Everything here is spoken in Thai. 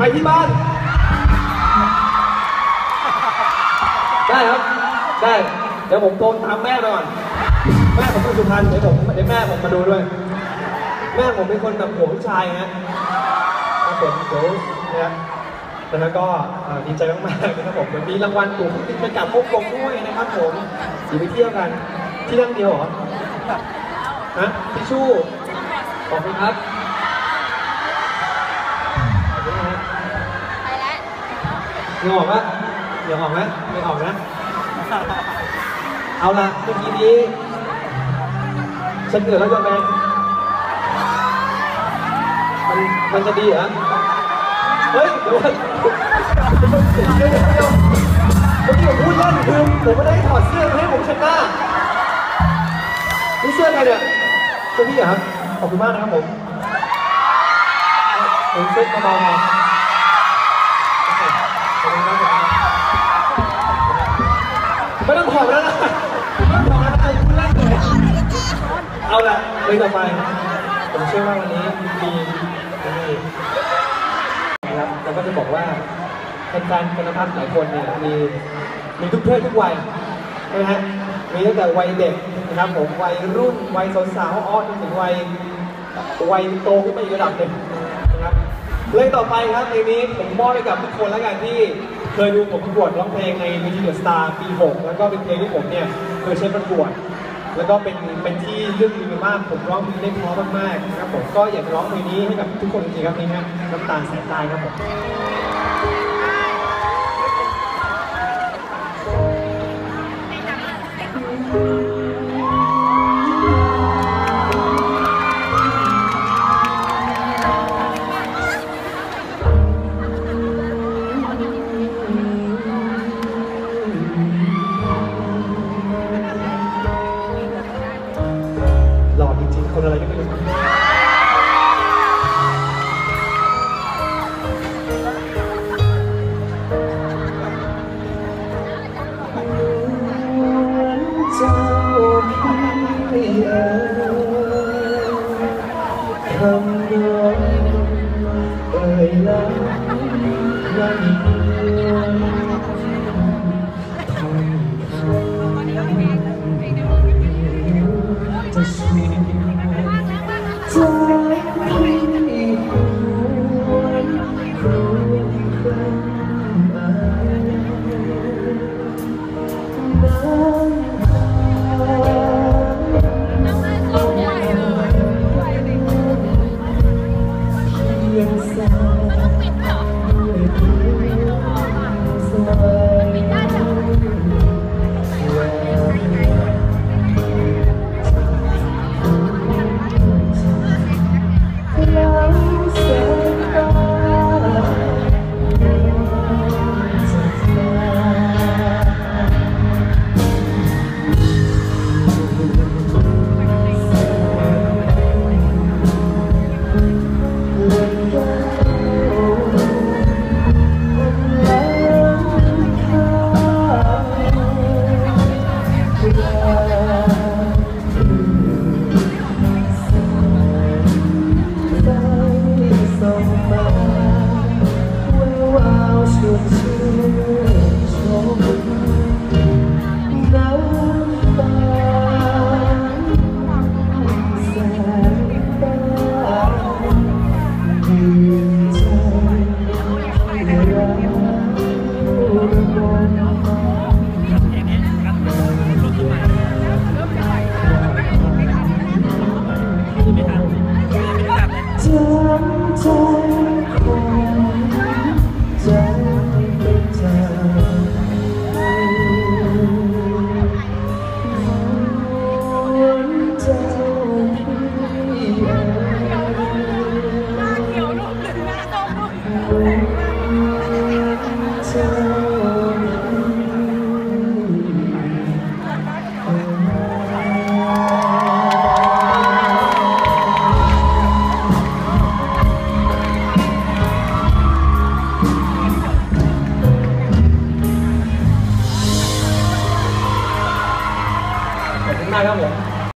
ไปที่บ้าน ได้ครับ ได้ เดี๋ยวผมโทรตามแม่ไปก่อน แม่ผมเป็นสุพรรณเดี๋ยวผมเดี๋ยวแม่ผมมาดูด้วย แม่ผมเป็นคนแบบหัวผู้ชายฮะครับผมเดี๋ยวนะครับแล้วก็ดีใจมากๆนะครับผมมีรางวัลตั๋วบินไปกลับฮ่องกงด้วยนะครับผมเดี๋ยวไปเที่ยวกัน ที่นั่งเดียวเหรอ ฮะทิชชู่ขอบคุณครับ เหงื่ออกปะเหงื่อออกไหมไม่ออกนะ เอาละเมื่อกี้นี้ฉันเหนื่อยแล้วจะแมงมันมันจะดีเหรอ เฮ้ยเดี๋ยวก่อนเดี๋ยวเดี๋ยวเดี๋ยวเมื่อกี้ผมพูดเล่นคือผมไม่ได้ถอดเสื้อให้ผมชนะนี่เสื้อใครเนี่ยเสื้อพี่เหรอครับ ขอบคุณมากนะครับผมผมเซ็ตเบาๆ ไม่ต้องถอดแล้วนะไม่ต้องถอดแล้วนะคุณเล่นเลยเอาละเลยต่อไป ผมเชื่อว่าวันนี้มีมีนะครับแล้วก็จะบอกว่าแฟนๆคุณภาพหลายคนเนี่ยมีมีทุกเพศทุกวัยใช่ไหมฮะมีตั้งแต่วัยเด็กนะครับผมวัยรุ่นวัยสาวๆอ้อนจนถึงวัยวัยโตขึ้นไปอีกระดับหนึ่ง เพลงต่อไปครับเพลงนี้ผมมอบให้กับทุกคนแล้วกันที่เคยดูผมประกวดร้องเพลงในวิดีโอสตาร์ปี 6 แล้วก็เป็นเพลงที่ผมเนี่ยเคยใช้ประกวด แล้วก็เป็นเป็นที่เรื่องลือมากผมร้องเพลงได้เพราะมากๆนะครับผมก็อยากร้องเพลงนี้ให้กับทุกคนจริงๆครับนี่ฮะน้ำตาลสายใต้ครับผมหล่ คำน้องเอ่ยล้ำครั้ง I don't.